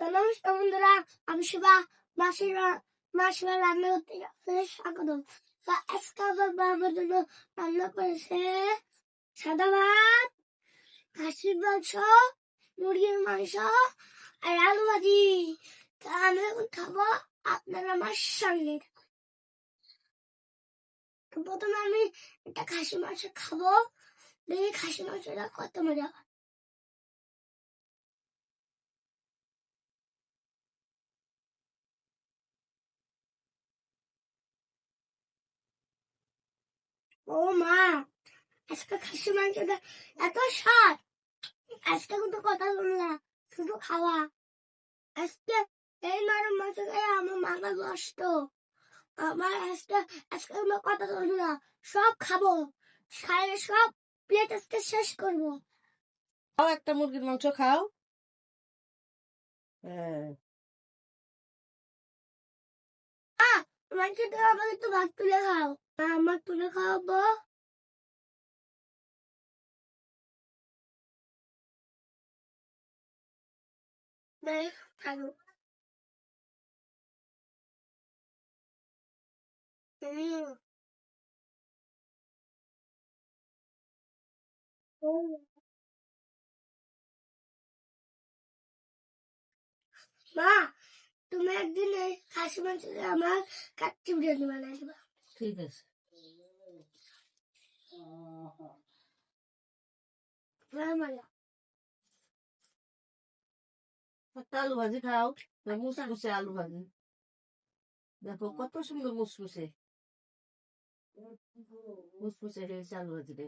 তো নমস্কার বন্ধুরা আমি শিবা রান্না করতে স্বাগত আজকে আমার জন্য রান্না করেছে সাদা ভাত খাসির মাংস মুরগির মাংস আর আলু ভাজি তা আমি এখন খাব আমার সঙ্গে প্রথমে আমি একটা খাসি মাংস খাব দেখি খাসি মাংসটা কত মজা হয়। ও মা আজকে খাসি মাংসটা এত স্বাদ। আজকে কিন্তু কথা শুনলা শুধু খাওয়া। আজকে এই নরম মাংস খেয়ে আমার মাথা নষ্ট। আমার আজকে আজকে আমার কথা শুনলা সব খাব। খাইয়ে সব প্লেট আজকে শেষ করব। খাও একটা মুরগির মাংস খাও। হ্যাঁ। মাংস দিয়ে আমাকে একটু ভাত তুলে খাও। বেশ, খাব। হুম। হুম। মা তুমি একদিন এই খাসি মাংস দিয়ে আমার কাচ্চি বিরিয়ানি বানাই দিবা ঠিক আছে ভালো একটা আলু ভাজি খাও? মুসমুসে আলু ভাজি? দেখো কত সুন্দর মুসমুসে। মুসমুসে হয়েছে আলু ভাজি রে।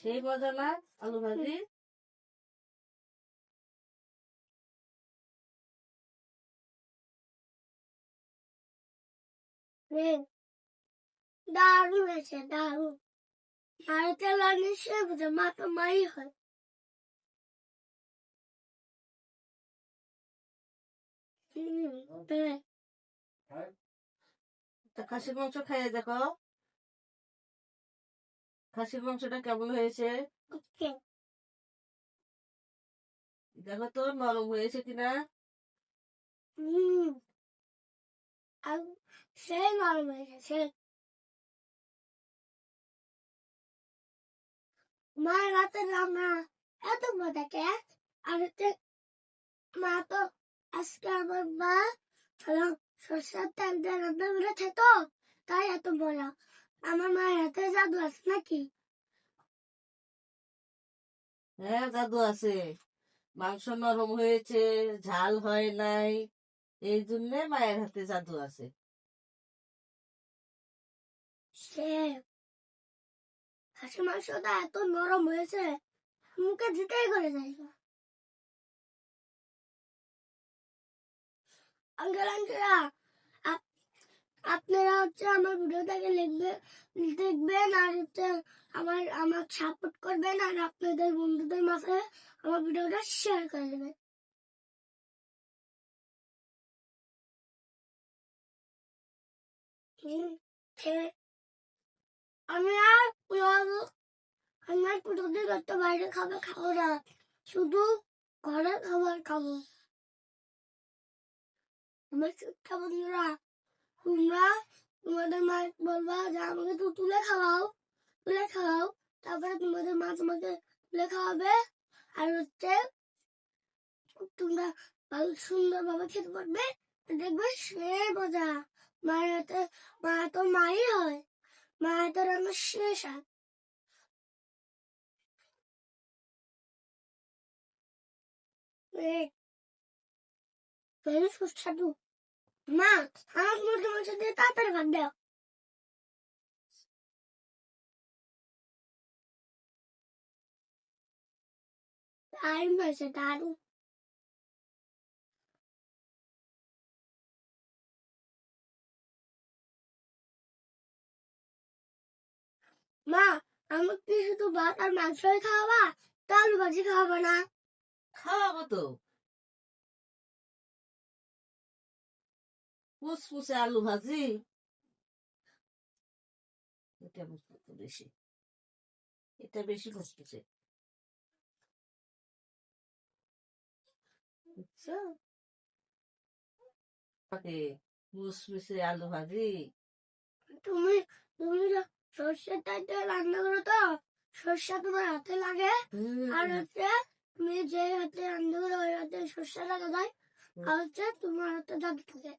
সেই মজা না আলু ভাজি? দারুণ হয়েছে, দারুণ। মা তো মাই হয়। হুম, বেশ। তা খাসির মাংস খাইয়ে দেখো। খাসির মাংসটা কেমন হয়েছে? দেখো তো নরম হয়েছে কিনা? সেই নরম হয়েছে মায়ের রাতের রান্না এত মজা কে? আর মা তো আজকে আমার মা সরষের তেল দিয়ে রান্না করেছে তো তাই এত মজা। আমার মায়ের হাতে জাদু আছে নাকি? হ্যাঁ দাদু আছে। মাংস নরম হয়েছে, ঝাল হয় নাই, এই জন্য মায়ের হাতে জাদু আছে। হাসি মাংসটা এত নরম হয়েছে, মুখে দিতেই করে যায় আঙ্কেল আপ- আপনারা হচ্ছে আমার ভিডিওটাকে লিখবে, দেখবেন আর হচ্ছে আমার আমার সাপোর্ট করবেন আর আপনাদের বন্ধুদের মাঝে আমার ভিডিওটা শেয়ার করে দেবেন। আমি আর আমি আর একটা বাইরে খাবার খাব না। শুধু ঘরের খাবার খাব। আমার ছোট্ট বন্ধুরা, তোমরা তোমাদের মা বলবা যে আমাকে তো তুলে খাওয়াও তুলে খাওয়াও। তারপরে তোমাদের মা তোমাকে তুলে খাওয়াবে। আর হচ্ছে তোমরা ভালো সুন্দর ভাবে খেতে পারবে। দেখবে সে মজা। মায়ের হাতে মা তো মাই হয়। মা হাতে রান্না শেষ আর ভেরি সুস্বাদু মা আমার মুরগি মাংস দিয়ে তাড়াতাড়ি ভাত দাও দারুণ মা আমাকে শুধু ভাত আর মাংসই খাওয়াবা? তো আলু ভাজি খাওয়াবা না? খাওয়াবো তো। ফুসফুসে আলু ভাজি। এটা ফুসফুসে বেশি। এটা বেশি ফুসফুসে। আচ্ছা। ফুসফুসে আলু ভাজি। তুমি তুমি না সর্ষের রান্না করো তো? সর্ষা তোমার হাতে লাগে। আর হচ্ছে তুমি যে হাতে রান্না করো ওই হাতে সর্ষা লাগা যায় আর হচ্ছে তোমার হাতে জাদু থাকে।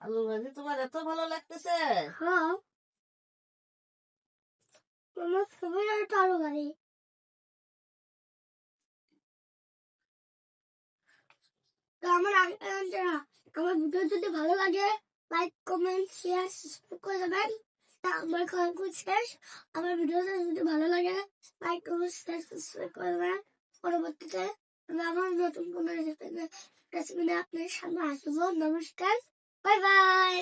আলু ভাজি তোমার এত ভালো লাগতেছে। হ্যাঁ। আমার ফেভারিট আলু তো আমার আমার ভিডিও যদি ভালো লাগে লাইক কমেন্ট শেয়ার সাবস্ক্রাইব করে আমার গল্প শেষ আমার ভিডিওটা যদি ভালো লাগে লাইক কমেন্ট শেয়ার সাবস্ক্রাইব পরবর্তীতে আমি আমার নতুন কোনো রেসিপি আপনার সামনে আসব। নমস্কার। Bye bye